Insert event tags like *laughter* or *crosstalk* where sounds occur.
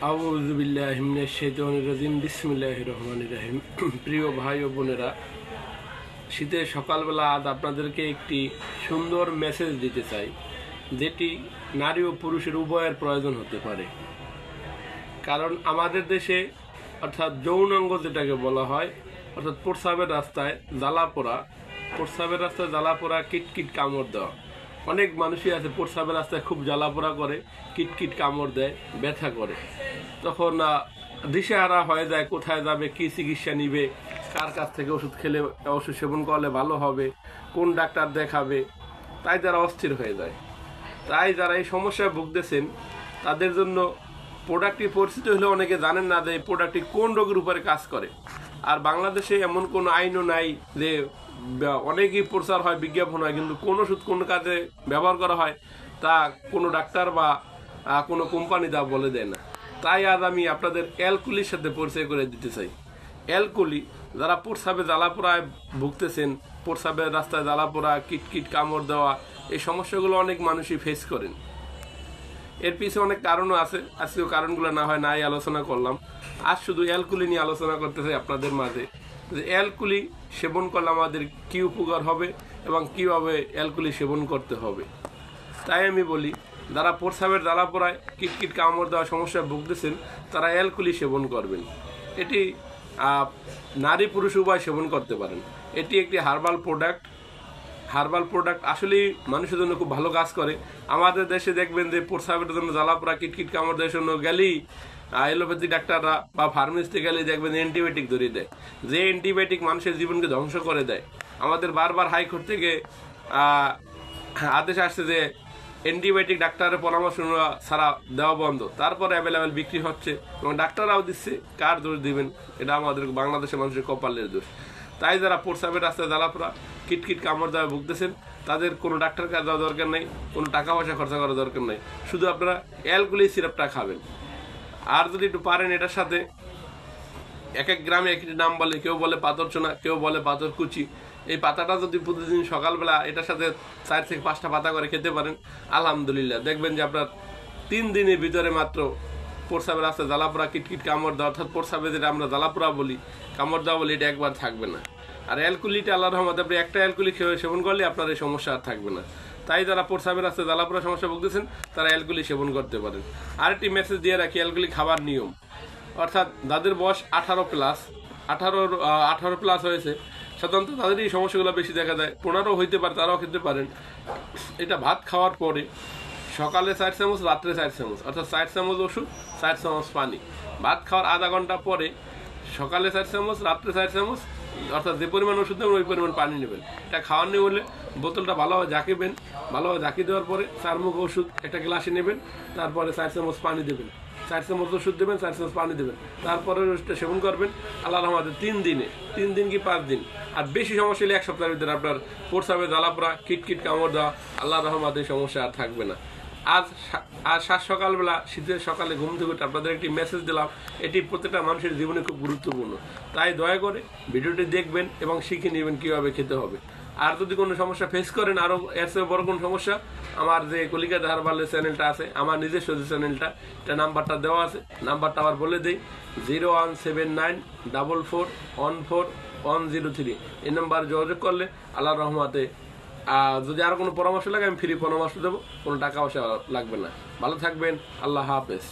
আউজুবিল্লাহিমিনাশাইতানির বিসমিল্লাহির রহমানির রহিম। *clears throat* প্রিয় ভাই ও বোনেরা, শীতের সকালবেলা আজ আপনাদেরকে একটি সুন্দর মেসেজ দিতে চাই, যেটি নারী ও পুরুষের উভয়ের প্রয়োজন হতে পারে। কারণ আমাদের দেশে অর্থাৎ যৌনাঙ্গ যেটাকে বলা হয়, অর্থাৎ প্রস্রাবের রাস্তায় জ্বালা পোড়া প্রস্রাবের রাস্তায় জ্বালা পোড়া, কিটকিট কামড় দেওয়া। অনেক মানুষই আছে প্রস্রাবের রাস্তায় খুব জ্বালা পোড়া করে, কিটকিট কামড় দেয়, ব্যথা করে। তখন দিশেহারা হয়ে যায়, কোথায় যাবে, কি চিকিৎসা নিবে, কার কাছ থেকে ওষুধ খেলে, ওষুধ সেবন করলে ভালো হবে, কোন ডাক্তার দেখাবে, তাই তারা অস্থির হয়ে যায়। তাই যারা এই সমস্যায় ভুগতেছেন, তাদের জন্য প্রোডাক্টটি পরিচিত হলে অনেকে জানেন না যে প্রোডাক্টটি কোন রোগের উপরে কাজ করে। আর বাংলাদেশে এমন কোনো আইনও নাই যে অনেকই প্রচার হয়, বিজ্ঞাপন হয়, কিন্তু কোন ওষুধ কোন কাজে ব্যবহার করা হয়, তা কোনো ডাক্তার বা কোনো কোম্পানি তা বলে দেয় না। তাই আজ আমি আপনাদের অ্যালকুলির সাথে পরিচয় করে দিতে চাই। অ্যালকুলি যারা প্রস্রাবে জ্বালাপোড়ায় ভুগতেছেন প্রস্রাবের রাস্তায় জ্বালাপোড়া কিটকিট, কামড় দেওয়া, এই সমস্যাগুলো অনেক মানুষই ফেস করেন। এর পিছনে অনেক কারণও আছে, আজকেও কারণগুলো না হয় নাই আলোচনা করলাম। আজ শুধু অ্যালকুলি নিয়ে আলোচনা করতে চাই আপনাদের মাঝে। অ্যালকুলি সেবন করলে আমাদের কী উপকার হবে এবং কীভাবে অ্যালকুলি সেবন করতে হবে। তাই আমি বলি, যারা প্রস্রাবের জ্বালা পোড়ায়, কিটকিট কামড় দেওয়া সমস্যায় ভুগতেছেন, তারা অ্যালকুলি সেবন করবেন। এটি নারী পুরুষ উভয় সেবন করতে পারেন। এটি একটি হার্বাল প্রোডাক্ট। হার্বাল প্রোডাক্ট আসলেই মানুষের জন্য খুব ভালো কাজ করে। আমাদের দেশে দেখবেন যে প্রস্রাবের জন্য জ্বালাপোড়া কিটকিট কামড় দেওয়ার জন্য গেলেই এলোপ্যাথি ডাক্তাররা বা ফার্মেসিতে গেলে দেখবেন অ্যান্টিবায়োটিক ধরিয়ে দেয়। যে অ্যান্টিবায়োটিক মানুষের জীবনকে ধ্বংস করে দেয়। আমাদের বারবার হাইকোর্ট থেকে আদেশ আসছে যে অ্যান্টিবায়োটিক ডাক্তারের পরামর্শ ছাড়া দেওয়া বন্ধ। তারপরে অ্যাভেলেবেল বিক্রি হচ্ছে এবং ডাক্তাররাও দিচ্ছে। কার দোষ দিবেন? এটা আমাদের বাংলাদেশের মানুষের কপালের দোষ। তাই যারা প্রস্রাবের রাস্তায় জ্বালাপোড়া, কিটকিট কামড় দেওয়া ভুগতেছেন, তাদের কোনো ডাক্তার কাছে যাওয়া দরকার নেই, কোনো টাকা পয়সা খরচা করার দরকার নেই। শুধু আপনারা অ্যালকুলি সিরাপটা খাবেন। আর যদি একটু পারেন এটার সাথে, এক এক গ্রামে একটি নাম বলে, কেউ বলে পাথর চোনা, কেউ বলে পাথর কুচি। এই পাতাটা যদি প্রতিদিন সকালবেলা এটার সাথে চার থেকে পাঁচটা পাতা করে খেতে পারেন, আলহামদুলিল্লাহ। দেখবেন যে আপনার তিন দিনের ভিতরে মাত্র প্রস্রাবের রাস্তায় জ্বালাপোড়া কিটকিট, কামড় দেওয়া, অর্থাৎ প্রস্রাবে যেটা আমরা জ্বালাপোড়া বলি, কামড় দেওয়া বলি, এটা একবার থাকবে না। আর অ্যালকুলিটা আল্লাহ রহমত আপনি একটা অ্যালকুলি খেয়ে সেবন করলে আপনার এই সমস্যা আর থাকবে না। তাই যারা প্রস্রাবের রাস্তায় জ্বালাপোড়া সমস্যা ভুগতেছেন, তারা অ্যালকুলি সেবন করতে পারেন। আরেকটি মেসেজ দিয়ে রাখি অ্যালকুলি খাবার নিয়ম। অর্থাৎ যাদের বয়স আঠারো প্লাস আঠারো আঠারো প্লাস হয়েছে, সাধারণত তাদের এই সমস্যাগুলো বেশি দেখা যায় পনেরো হইতে পারে, তারাও খেতে পারেন। এটা ভাত খাওয়ার পরে সকালে চার চামচ, রাত্রে চার চামচ, অর্থাৎ চার চামচ ওষুধ, চার চামচ পানি। ভাত খাওয়ার আধা ঘণ্টা পরে সকালে চার চামচ, রাত্রে চার চামচ অর্থাৎ যে পরিমাণ ওষুধ নেবেন, ওই পরিমাণ পানি নেবেন। এটা খাওয়ার নেই বলে বোতলটা ভালোভাবে জাকিবেন ভালোভাবে জাকি দেওয়ার পরে চার মুখ ওষুধ একটা গ্লাসে নেবেন, তারপরে চার চামচ পানি দেবেন। চার চামচ ওষুধ দেবেন, চার চামচ পানি দেবেন। তারপরে ওষুধটা সেবন করবেন। আল্লাহ রহমাতে তিন দিনে, তিন দিন কি পাঁচ দিন। আর বেশি সমস্যা হলে এক সপ্তাহের ভিতরে আপনার প্রস্রাবে জ্বালাপোড়া কিটকিট কামড় দেওয়া আল্লাহ রহমাতে সমস্যা আর থাকবে না। আজ আজ সাত সকালবেলা শীতের সকালে ঘুম থেকে উঠে আপনাদের একটি মেসেজ দিলাম। এটি প্রত্যেকটা মানুষের জীবনে খুব গুরুত্বপূর্ণ। তাই দয়া করে ভিডিওটি দেখবেন এবং শিখে নেবেন কীভাবে খেতে হবে। আর যদি কোনো সমস্যা ফেস করেন আরও এর চেয়ে বড় কোনো সমস্যা, আমার যে কলিকা হারবালের চ্যানেলটা আছে, আমার নিজস্ব যে চ্যানেলটা এটা নাম্বারটা দেওয়া আছে। নাম্বারটা আবার বলে দিই zero one seven nine double four one four one zero three এই নাম্বার যোগাযোগ করলে আল্লাহ রহমাতে আর যদি আরও কোনো পরামর্শ লাগে, আমি ফ্রি পরামর্শ দেবো, কোনো টাকা পয়সা লাগবে না। ভালো থাকবেন, আল্লাহ হাফেজ।